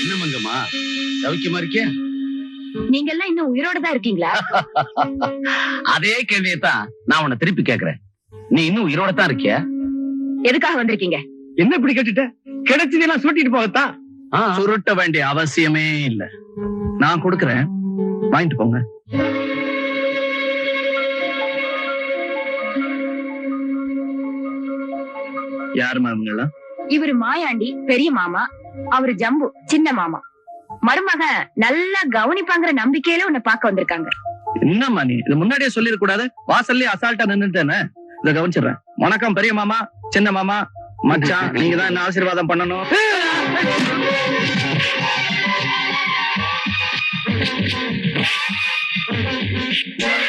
என்ன மங்கம்மா? சௌக்கியமா இருக்கியா நீங்க எல்லாம் இன்னும் உயிரோட தான் இருக்கீங்களா? அதே கேள்விதான் நான் உன்னை திருப்பி கேக்குறேன். நீ இன்னும் உயிரோட தான் இருக்கியா? எதுக்காக வந்திருக்கீங்க? என்ன இப்படி கேட்டுட்ட? கிடைச்சதெல்லாம் சுருட்டிட்டு போகத்தான் சுருட்ட வேண்டிய அவசியமே இல்ல. நான் கொடுக்கறேன். வாங்கிட்டு போங்க. யாருமா இவங்கெல்லாம் இவரு மாயாண்டி பெரிய மாமா. அவரு ஜம்பு சின்ன மாமா. மருமகன் நல்லா கவனிப்பாங்கிற நம்பிக்கையில உன்னை பார்க்க வந்திருக்காங்க. என்னம்மா நீ? இது முன்னாடியே சொல்லிட கூடாது. வாசல்லே அசால்ட்டா நின்னுட்டேனே இத கவனிச்சிடுறேன். வணக்கம் பெரிய மாமா சின்ன மாமா மச்சான் நீங்க தான் என்ன ஆசீர்வாதம் பண்ணணும்?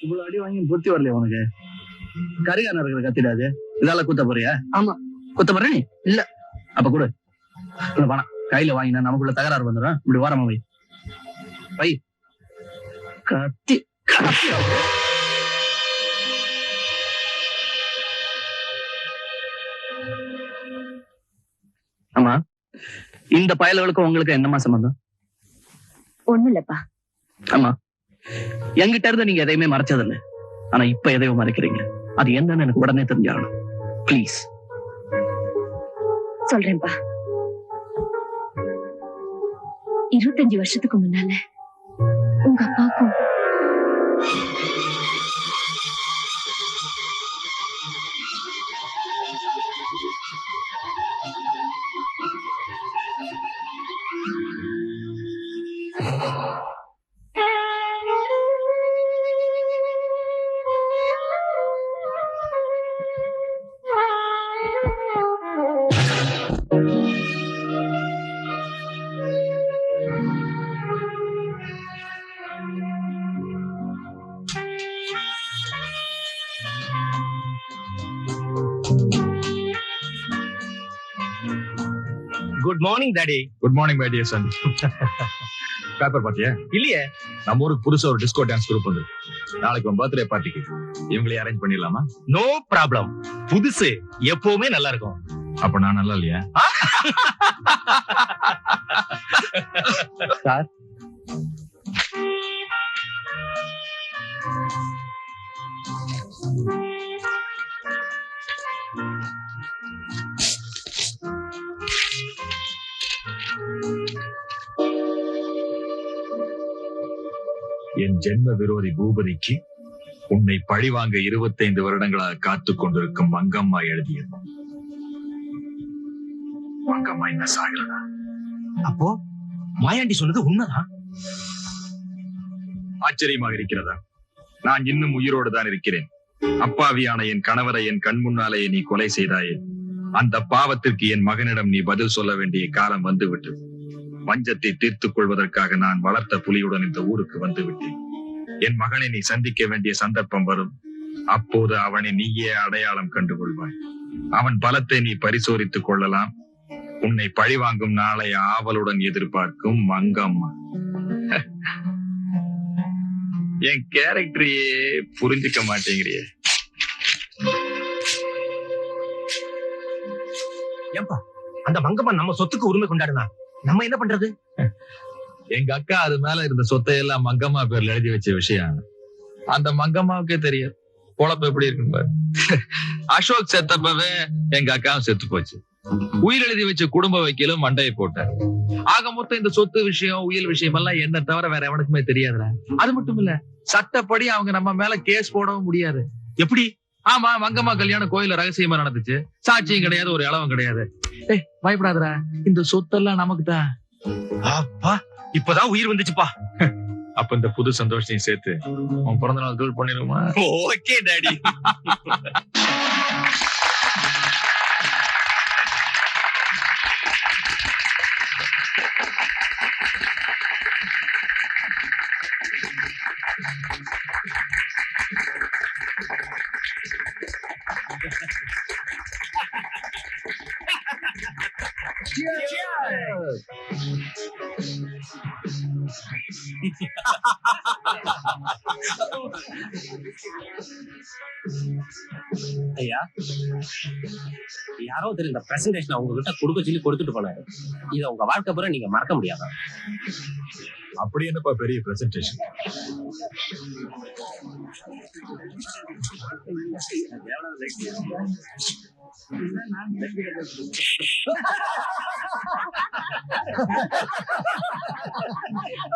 இவ்வளவு அடி வாங்கி புத்தி வரலையா உனக்கு? கரிகான இருக்கிற கத்திடாது. இதால குத்த போறியா? ஆமா. குத்த போற நீ? இல்ல. அப்ப கொடு. இல்ல பணம் கையில வாங்கினா நமக்குள்ள தகராறு வந்துடும். இப்படி வாரமா வை. வை. கத்தி. கத்தி. ஆமா. இந்த பயல்களுக்கும் உங்களுக்கு என்னமா சம்பந்தம்? ஒண்ணும் இல்லப்பா ஆமா. என்கிட்ட இருந்து நீங்க எதையுமே மறைச்சதில்ல. ஆனா இப்ப எதையோ மறைக்கிறீங்க. அது என்னன்னு எனக்கு உடனே தெரிஞ்சாகணும் ப்ளீஸ் சொல்றேன்ப்பா. இருபத்தஞ்சு வருஷத்துக்கு முன்னால உங்க அப்பாவுக்கும் good morning daddy good morning my dear son paper பாத்தியா? இல்லையே. நம்ம ஊருக்கு புதுசா ஒரு டிஸ்கோ டான்ஸ் குரூப் வந்து நாளைக்கு உன் பர்த்டே பார்ட்டிக்கு இவங்களே அரேஞ்ச் பண்ணிடலாமா? நோ ப்ராப்ளம் புதுசு எப்பவுமே நல்லா இருக்கும். அப்ப நான் நல்லா இல்லையா? என் ஜென்ம விரோதி பூபதிக்கு உன்னை பழிவாங்க இருபத்தைந்து வருடங்களாக காத்து கொண்டிருக்கும் மங்கம்மா எழுதியது. மங்கம்மா என்ன சாகிறதா அப்போ மாயாண்டி சொன்னது உண்மைதான்? ஆச்சரியமாக இருக்கிறதா? நான் இன்னும் உயிரோடு தான் இருக்கிறேன். அப்பாவியான என் கணவரை என் கண் முன்னாலேயே நீ கொலை செய்தாயே. அந்த பாவத்திற்கு என் மகனிடம் நீ பதில் சொல்ல வேண்டிய காலம் வந்துவிட்டது. வஞ்சத்தை தீர்த்துக் கொள்வதற்காக நான் வளர்த்த புலியுடன் இந்த ஊருக்கு வந்து விட்டேன் என் மகனை நீ சந்திக்க வேண்டிய சந்தர்ப்பம் வரும். அப்போது அவனை நீயே அடையாளம் கண்டுகொள்வாய். அவன் பலத்தை நீ பரிசோதித்துக் கொள்ளலாம். உன்னை பழிவாங்கும் நாளை ஆவலுடன் எதிர்பார்க்கும் மங்கம்மா. என் கேரக்டரையே புரிஞ்சுக்க மாட்டேங்கிறியே. ஏன்பா அந்த மங்கம்மா நம்ம சொத்துக்கு உரிமை கொண்டாடுனா? நம்ம என்ன பண்றது? எங்க அக்கா அது மேல இருந்த சொத்தை எல்லாம் மங்கம்மா பேர்ல எழுதி வச்ச விஷயம். அந்த மங்கம்மாவுக்கே தெரியும். பொழப்பு எப்படி இருக்குன்னு பாரு. அசோக் செத்தப்பவே எங்க அக்காவும் செத்து போச்சு. உயிர் எழுதி வச்ச குடும்ப வைக்கலும் மண்டையை போட்டார். ஆக மொத்தம் இந்த சொத்து விஷயம் உயிர் விஷயம் எல்லாம் என்ன தவிர வேற எவனுக்குமே தெரியாதுடா. அது மட்டும் இல்ல சட்டப்படி அவங்க நம்ம மேல கேஸ் போடவும் முடியாது. எப்படி? ஆமா மங்கம்மா கல்யாணம் கோயில ரகசியமா நடந்துச்சு. சாட்சியும் கிடையாது ஒரு இளவும் கிடையாது. ஏய் பயப்படாதடா. இந்த சொத்தெல்லாம் நமக்கு தான் அப்பா இப்பதான் உயிர் வந்துச்சுப்பா. அப்ப இந்த புது சந்தோஷத்தையும் சேர்த்து உன் பிறந்த நாள் தூள் பண்ணிடுமா ஓகே டாடி ஐயா யாரோ தெரியும் இந்த பிரசன்டேஷன் உங்ககிட்ட கொடுக்க சொல்லி கொடுத்துட்டு போனாரு. இத உங்க வாழ்க்கை பூரா நீங்க மறக்க முடியாதா? அப்படி என்னப்பா பெரிய பிரசன்டேஷன்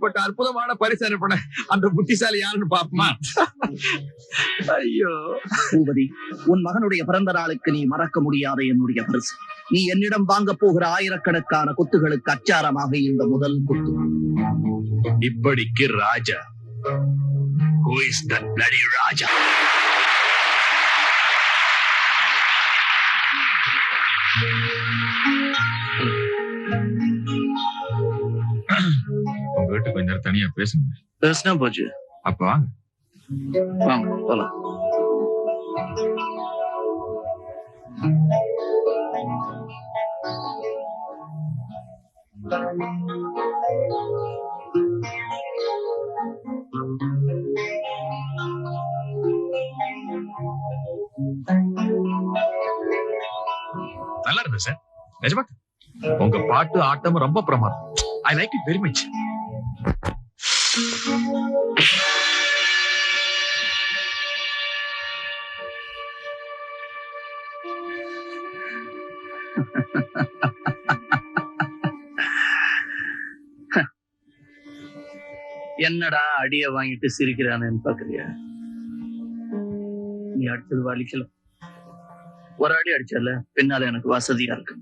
இப்படிப்பட்ட அற்புதமான பரிசு அனுப்பின. அந்த புத்திசாலி யாருன்னு பாப்போமா ஐயோ. பூபதி உன் மகனுடைய பிறந்த நாளுக்கு நீ மறக்க முடியாத என்னுடைய பரிசு. நீ என்னிடம் வாங்க போகிற ஆயிரக்கணக்கான கொத்துகளுக்கு அச்சாரமாக இந்த முதல் கொத்து. இப்படிக்கு ராஜா. Who is that bloody ராஜா? உங்ககிட்ட கொஞ்ச தனியா பேசணும் பேசினா போச்சு அப்ப வாங்க. வாங்க போலாம். நல்லா இருந்தது சார் நிஜமா? உங்க பாட்டு ஆட்டம் ரொம்ப பிரமாதம். I like it very much என்னடா அடிய வாங்கிட்டு சிரிக்கிறானேன்னு பாக்குறியா நீ அடுத்தது வலிக்கலாம் ஒரு அடி அடிச்சல பின்னால எனக்கு வசதியா இருக்கு.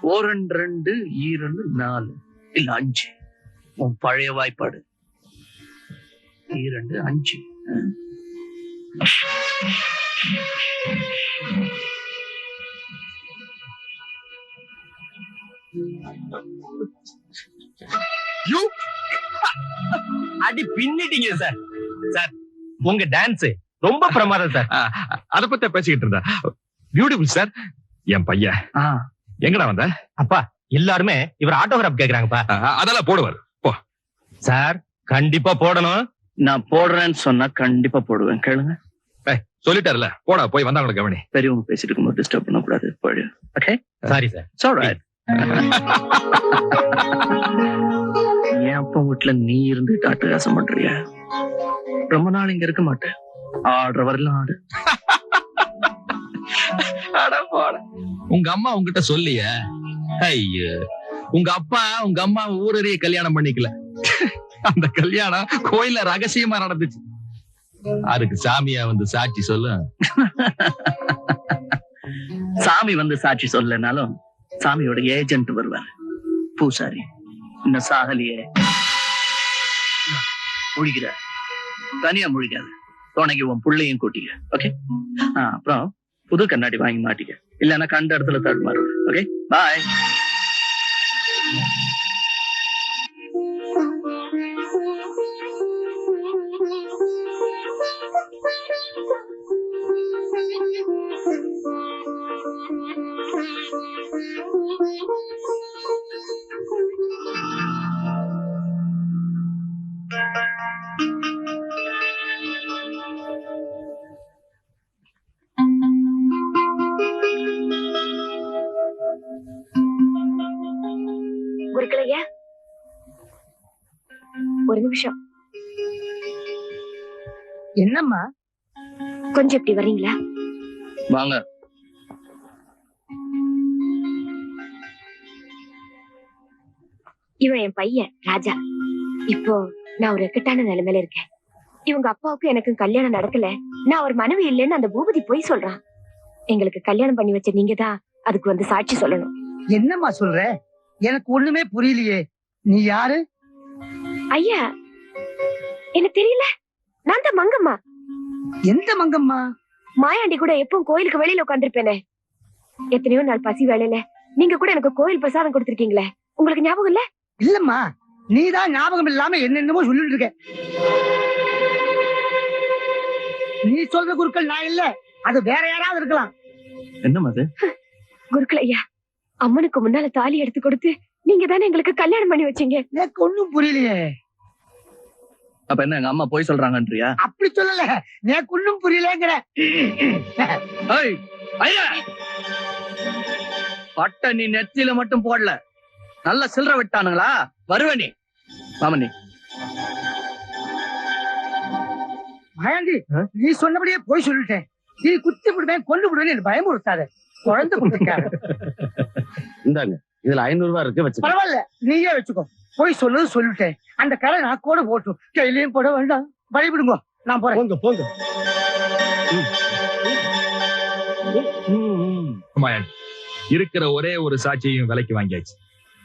ஓரண்டு ரெண்டு ஈரண்டு நாலு இல்ல அஞ்சு. உன் பழைய வாய்ப்பாடு. ஈரண்டு அஞ்சு. யூ அடி பின்னிட்டீங்க சார் சார் உங்க டான்ஸ் ரொம்ப பிரமாதம் சார் அத பத்தி பேசிக்கிட்டு இருந்தா பியூட்டிஃபுல் சார் என் பையன். எங்கடா வந்த? அப்பா எல்லாருமே இவர் ஆட்டோகிராஃப் கேக்குறாங்கப்பா. அதெல்லாம் போடுவார். சார் கண்டிப்பா போடணும். நான் போடுறேன்னு சொன்னா கண்டிப்பா போடுவேன். கேளுங்க. சொல்லிட்டாருல. போடா போய் வந்தவங்களை கவனி. பெரியவங்க பேசிட்டு இருக்கும்போது டிஸ்டர்ப் பண்ணக்கூடாது. போடு ஓகே சாரி சார் சொல்றேன் என் அப்பா வீட்டுல நீ இருந்துட்டு அட்டகாசம் பண்றிய? ரொம்ப நாள் இங்க இருக்க மாட்டேன். ஆடுற வரலாம் ஆடு. உங்க அம்மா உங்ககிட்ட சொல்லிய. ஐயோ. உங்க அப்பா உங்க அம்மா ஊரறிய கல்யாணம் பண்ணிக்கல. அந்த கல்யாணம் கோயில்ல ரகசியமா நடந்துச்சு. அதுக்கு சாமியா வந்து சாட்சி சொல்லு? சாமி வந்து சாட்சி சொல்லனாலும் சாமியோட ஏஜென்ட் வருவார். பூசாரி இன்னும் சாகலியே. முழிக்கிற. தனியா முழிக்காது. துணைக்கு உன் புள்ளையும் கூட்டிக்க. ஓகே அப்புறம் புது கண்ணாடி வாங்கி மாட்டிக்க. இல்லைன்னா கண்ட இடத்துல தடுமாறு ஓகே பாய் என்னம்மா? கொஞ்சம் இப்படி வர்றீங்களா? வாங்க. இவன் என் பையன் ராஜா. இப்போ நான் ஒரு இக்கட்டான நிலைமையில இருக்கேன். இவங்க அப்பாவுக்கும் எனக்கும் கல்யாணம் நடக்கல. நான் ஒரு மனைவி இல்லைன்னு அந்த பூபதி போய் சொல்றான். எங்களுக்கு கல்யாணம் பண்ணி வச்ச நீங்க தான் அதுக்கு வந்து சாட்சி சொல்லணும். என்னம்மா சொல்ற? எனக்கு ஒண்ணுமே புரியலையே. நீ யாரு? ஐயா எனக்கு தெரியல. நான் தான் மங்கம்மா. எந்த மங்கம்மா? மாயாண்டி கூட எப்பவும் கோயிலுக்கு வெளியில உட்காந்துருப்பேனே எத்தனையோ நாள் பசி வேலையில நீங்க கூட எனக்கு கோயில் பிரசாதம் கொடுத்திருக்கீங்களே. உங்களுக்கு ஞாபகம் இல்ல? இல்லம்மா நீதான் ஞாபகம் இல்லாம என்னென்னமோ சொல்லிட்டு இருக்க. நீ சொல்ற குருக்கள் நான் இல்ல அது வேற யாராவது இருக்கலாம். என்ன அது? குருக்கள் ஐயா அம்மனுக்கு முன்னால தாலி எடுத்து கொடுத்து நீங்க தானே எங்களுக்கு கல்யாணம் பண்ணி வச்சீங்க. எனக்கு ஒண்ணும் புரியலையே. அப்ப என்ன எங்க அம்மா போய் சொல்றாங்கன்றியா? அப்படி சொல்லல. எனக்கு ஒண்ணும் புரியலங்கிற! பட்டை நீ நெத்தியில மட்டும் போடல. நல்ல சில்லற விட்டானுங்களா? வருவ நீ. மாமனி மாயாண்டி நீ சொன்னபடியே போய் சொல்லிட்டேன். நீ குத்தி விடுவேன் கொண்டு விடுவேன் எனக்கு பயமுறுத்தாத. குழந்தை கொடுத்துருக்காரு இந்தாங்க. இதுல ஐநூறு ரூபாய் இருக்கு வச்சு பரவாயில்ல நீயே வச்சுக்கோ. போய் சொன்னது சொல்லிட்டேன். அந்த கரை நான் கூட போட்டும் கையிலயும் போட வேண்டாம். வழிவிடுங்க நான் போறேன். போங்க போங்க. இருக்கிற ஒரே ஒரு சாட்சியையும் விலைக்கு வாங்கியாச்சு.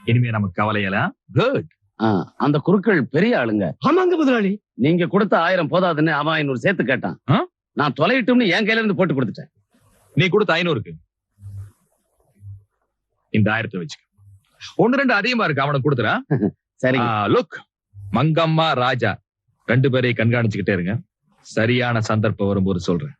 இனிமே நமக்கு கவலையெல்லாம் குட் அந்த குருக்கள் பெரிய ஆளுங்க. ஆமாங்க முதலாளி. நீங்க கொடுத்த ஆயிரம் போதாதுன்னு அவன் ஐநூறு சேர்த்து கேட்டான்? நான் தொலையிட்டும்னு என் கையில இருந்து போட்டு கொடுத்துட்டேன். நீ கொடுத்த ஐநூறுக்கு. இந்த ஆயிரத்தை வச்சுக்க. ஒண்ணு ரெண்டு அதிகமா இருக்கு அவனுக்கு கொடுத்துறா சரிங்க. லுக் மங்கம்மா ராஜா. ரெண்டு பேரையும் கண்காணிச்சுக்கிட்டே இருங்க. சரியான சந்தர்ப்பம் வரும்போது சொல்றேன்.